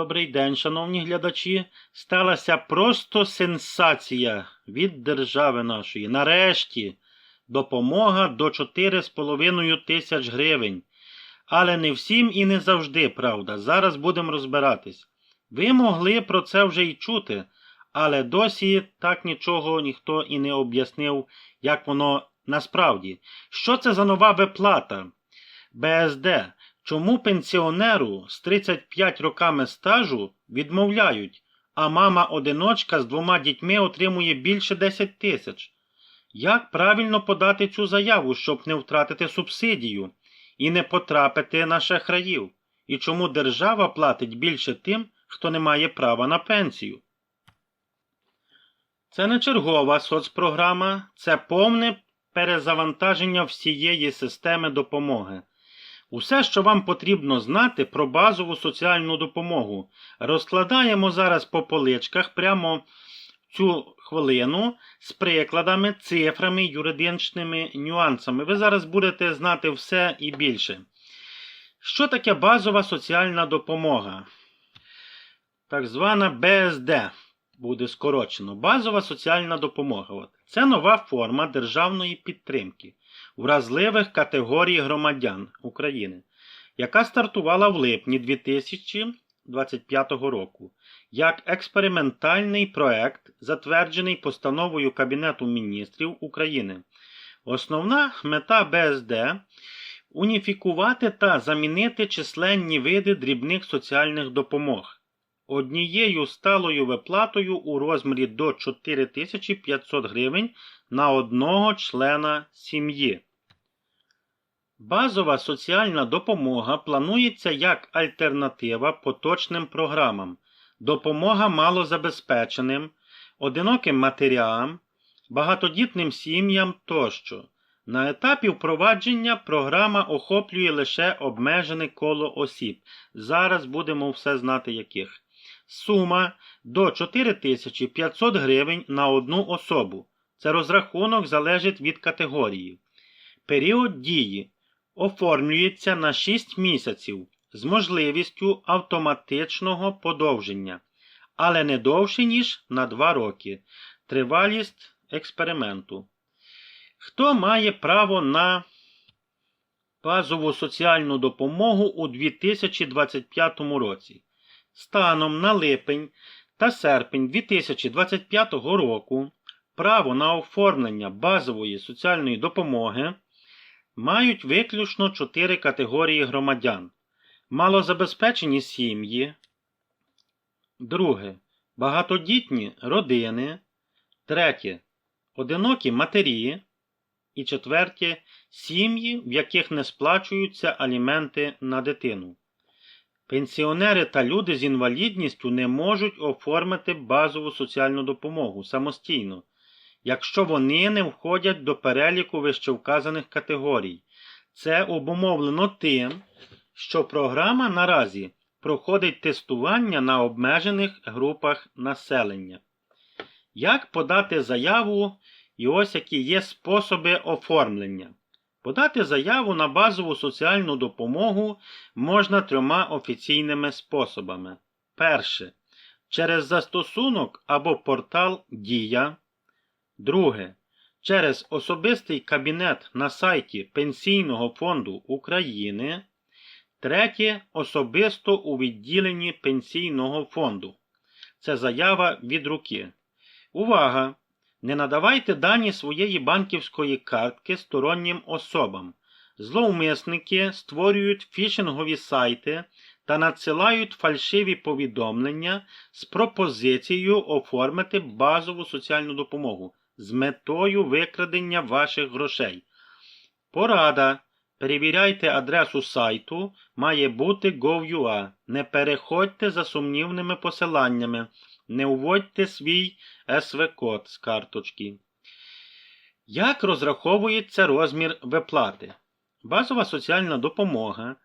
Добрий день, шановні глядачі. Сталася просто сенсація від держави нашої. Нарешті допомога до 4,5 тисяч гривень. Але не всім і не завжди, правда. Зараз будемо розбиратись. Ви могли про це вже й чути, але досі так нічого ніхто і не об'яснив, як воно насправді. Що це за нова виплата? БСД. Чому пенсіонеру з 35 роками стажу відмовляють, а мама-одиночка з двома дітьми отримує більше 10 тисяч? Як правильно подати цю заяву, щоб не втратити субсидію і не потрапити на шахраїв? І чому держава платить більше тим, хто не має права на пенсію? Це не чергова соцпрограма, це повне перезавантаження всієї системи допомоги. Усе, що вам потрібно знати про базову соціальну допомогу, розкладаємо зараз по поличках прямо цю хвилину з прикладами, цифрами, юридичними нюансами. Ви зараз будете знати все і більше. Що таке базова соціальна допомога? Так звана БСД буде скорочено. Базова соціальна допомога. От. Це нова форма державної підтримки вразливих категорій громадян України, яка стартувала в липні 2025 року як експериментальний проект, затверджений постановою Кабінету міністрів України. Основна мета БСД уніфікувати та замінити численні види дрібних соціальних допомог. Однією сталою виплатою у розмірі до 4500 гривень на одного члена сім'ї. Базова соціальна допомога планується як альтернатива поточним програмам, допомога малозабезпеченим, одиноким матерям, багатодітним сім'ям тощо. На етапі впровадження програма охоплює лише обмежене коло осіб. Зараз будемо все знати яких. Сума до 4500 гривень на одну особу. Це розрахунок залежить від категорії. Період дії оформлюється на 6 місяців з можливістю автоматичного подовження, але не довше, ніж на 2 роки. Тривалість експерименту. Хто має право на базову соціальну допомогу у 2025 році? Станом на липень та серпень 2025 року право на оформлення базової соціальної допомоги мають виключно чотири категорії громадян: малозабезпечені сім'ї, друге. Багатодітні родини, третє. Одинокі матері. І четверте. Сім'ї, в яких не сплачуються аліменти на дитину. Пенсіонери та люди з інвалідністю не можуть оформити базову соціальну допомогу самостійно, якщо вони не входять до переліку вищевказаних категорій. Це обумовлено тим, що програма наразі проходить тестування на обмежених групах населення. Як подати заяву і ось які є способи оформлення? Подати заяву на базову соціальну допомогу можна трьома офіційними способами. Перше. Через застосунок або портал Дія. Друге. Через особистий кабінет на сайті Пенсійного фонду України. Третє. Особисто у відділенні Пенсійного фонду. Це заява від руки. Увага! Не надавайте дані своєї банківської картки стороннім особам. Зловмисники створюють фішингові сайти та надсилають фальшиві повідомлення з пропозицією оформити базову соціальну допомогу з метою викрадення ваших грошей. Порада. Перевіряйте адресу сайту, має бути gov.ua. Не переходьте за сумнівними посиланнями. Не вводьте свій СВ-код з карточки. Як розраховується розмір виплати? Базова соціальна допомога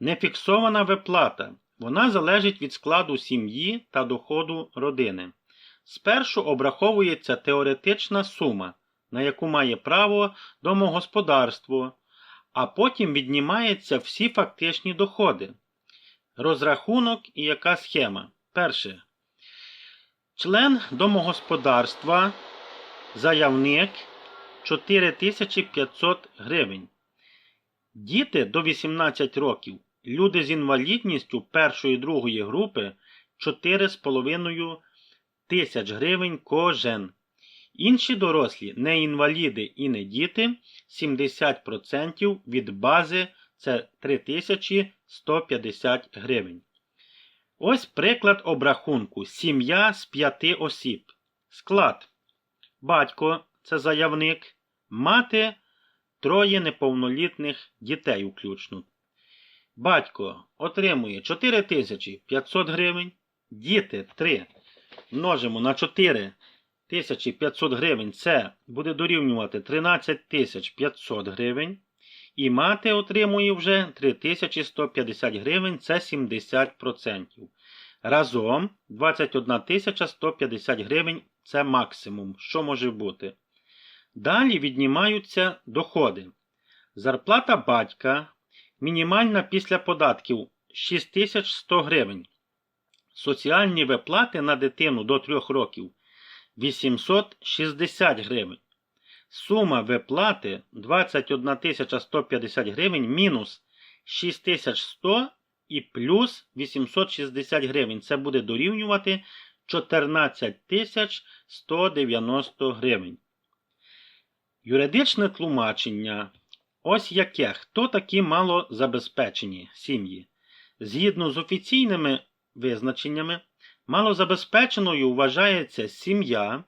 не фіксована виплата. Вона залежить від складу сім'ї та доходу родини. Спершу обраховується теоретична сума, на яку має право домогосподарство, а потім віднімаються всі фактичні доходи. Розрахунок і яка схема. Перше. Член домогосподарства, заявник 4500 гривень. Діти до 18 років, люди з інвалідністю першої і другої групи 4,5 тисяч гривень кожен. Інші дорослі, не інваліди і не діти 70% від бази це 3150 гривень. Ось приклад обрахунку. Сім'я з п'яти осіб. Склад. Батько це заявник, мати троє неповнолітних дітей включно. Батько отримує 4500 гривень, діти 3 множимо на 4500 гривень, це буде дорівнювати 13500 гривень. І мати отримує вже 3150 гривень, це 70%. Разом 21 150 гривень це максимум, що може бути. Далі віднімаються доходи. Зарплата батька мінімальна після податків 6100 гривень. Соціальні виплати на дитину до 3 років 860 гривень. Сума виплати 21 150 гривень мінус 6100 і плюс 860 гривень. Це буде дорівнювати 14 190 гривень. Юридичне тлумачення. Ось яке. Хто такі малозабезпечені сім'ї? Згідно з офіційними визначеннями, малозабезпеченою вважається сім'я,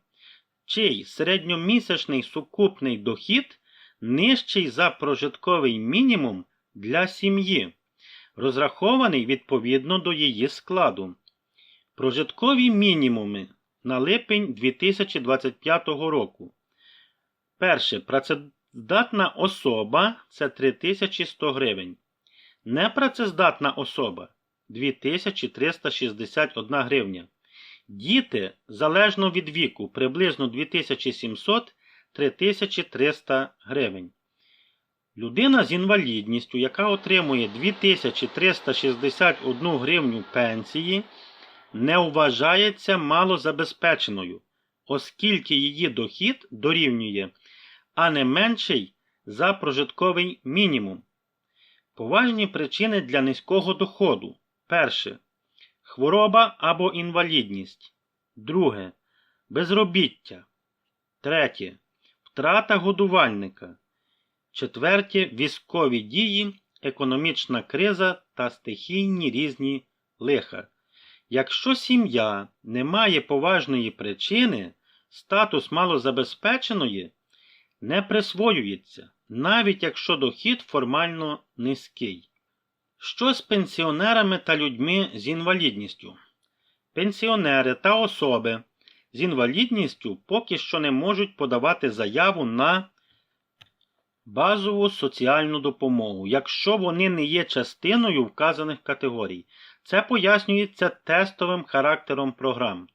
чий середньомісячний сукупний дохід нижчий за прожитковий мінімум для сім'ї, розрахований відповідно до її складу. Прожиткові мінімуми на липень 2025 року. Перше. Працездатна особа це 3100 гривень. Непрацездатна особа 2361 гривня. Діти залежно від віку приблизно 2700-3300 гривень. Людина з інвалідністю, яка отримує 2361 гривню пенсії, не вважається малозабезпеченою, оскільки її дохід дорівнює, а не менший за прожитковий мінімум. Поважні причини для низького доходу. Перше. Хвороба або інвалідність. Друге. Безробіття. Третє. Втрата годувальника. Четверте. Військові дії, економічна криза та стихійні різні лиха. Якщо сім'я не має поважної причини, статус малозабезпеченої не присвоюється, навіть якщо дохід формально низький. Що з пенсіонерами та людьми з інвалідністю? Пенсіонери та особи з інвалідністю поки що не можуть подавати заяву на базову соціальну допомогу, якщо вони не є частиною вказаних категорій. Це пояснюється тестовим характером програм.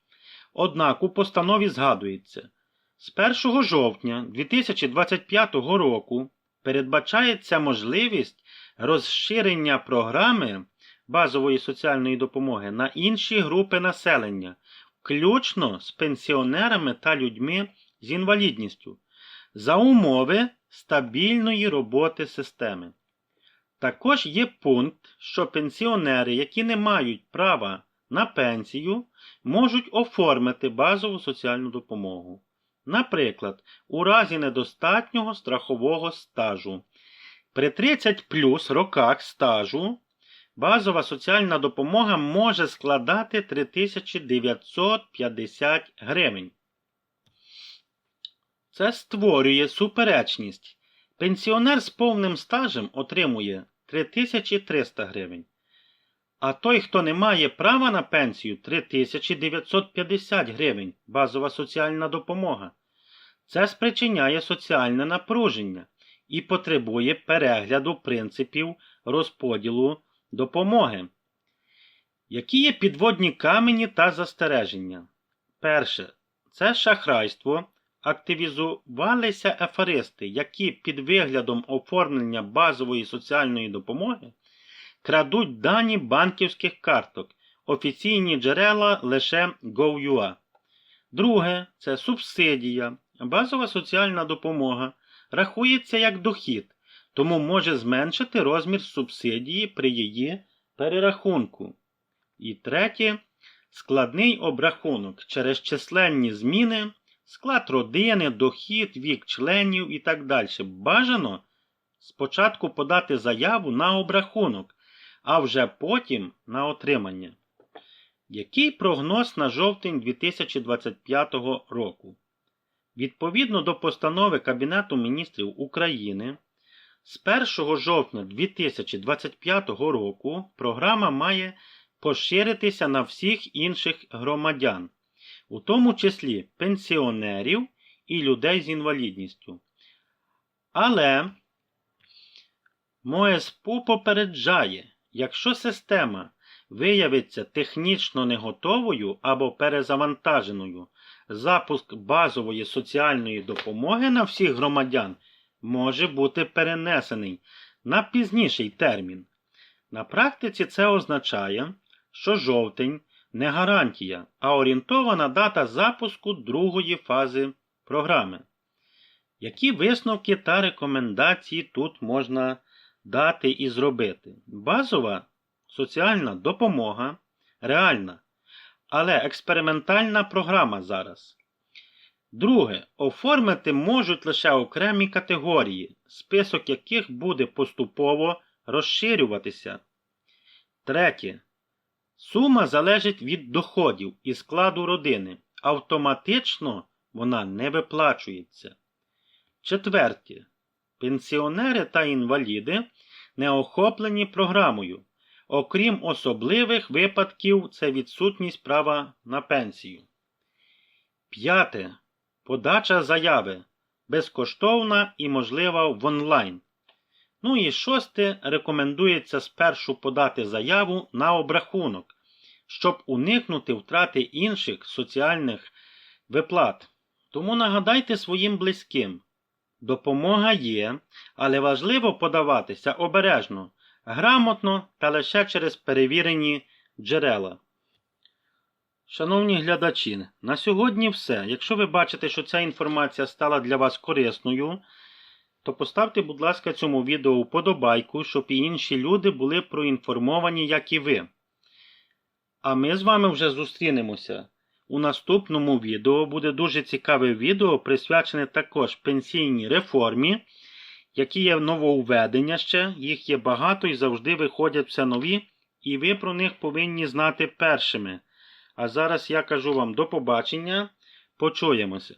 Однак у постанові згадується, з 1 жовтня 2025 року передбачається можливість розширення програми базової соціальної допомоги на інші групи населення, включно з пенсіонерами та людьми з інвалідністю, за умови стабільної роботи системи. Також є пункт, що пенсіонери, які не мають права на пенсію, можуть оформити базову соціальну допомогу. Наприклад, у разі недостатнього страхового стажу. При 30 плюс роках стажу базова соціальна допомога може складати 3950 гривень. Це створює суперечність. Пенсіонер з повним стажем отримує 3300 гривень. А той, хто не має права на пенсію 3950 гривень базова соціальна допомога. Це спричиняє соціальне напруження і потребує перегляду принципів розподілу допомоги. Які є підводні камені та застереження? Перше, це шахрайство. Активізувалися аферисти, які під виглядом оформлення базової соціальної допомоги крадуть дані банківських карток. Офіційні джерела лише Go.ua. Друге це субсидія. Базова соціальна допомога рахується як дохід, тому може зменшити розмір субсидії при її перерахунку. І третє складний обрахунок через численні зміни, склад родини, дохід, вік членів і так далі. Бажано спочатку подати заяву на обрахунок, а вже потім на отримання. Який прогноз на жовтень 2025 року? Відповідно до постанови Кабінету міністрів України, з 1 жовтня 2025 року програма має поширитися на всіх інших громадян, у тому числі пенсіонерів і людей з інвалідністю. Але МОСПУ попереджає, якщо система виявиться технічно не готовою або перезавантаженою, запуск базової соціальної допомоги на всіх громадян може бути перенесений на пізніший термін. На практиці це означає, що жовтень не гарантія, а орієнтована дата запуску другої фази програми. Які висновки та рекомендації тут можна дати і зробити? Базова соціальна допомога реальна, але експериментальна програма зараз. Друге, оформити можуть лише окремі категорії, список яких буде поступово розширюватися. Третє. Сума залежить від доходів і складу родини. Автоматично вона не виплачується. Четверте. Пенсіонери та інваліди не охоплені програмою. Окрім особливих випадків, це відсутність права на пенсію. П'яте. Подача заяви безкоштовна і можлива в онлайн. Ну і шосте. Рекомендується спершу подати заяву на обрахунок, щоб уникнути втрати інших соціальних виплат. Тому нагадайте своїм близьким. Допомога є, але важливо подаватися обережно, грамотно та лише через перевірені джерела. Шановні глядачі, на сьогодні все. Якщо ви бачите, що ця інформація стала для вас корисною, то поставте, будь ласка, цьому відео вподобайку, щоб і інші люди були проінформовані, як і ви. А ми з вами вже зустрінемося. У наступному відео буде дуже цікаве відео, присвячене також пенсійній реформі, які є нововведення ще, їх є багато і завжди виходять все нові, і ви про них повинні знати першими. А зараз я кажу вам до побачення. Почуємося.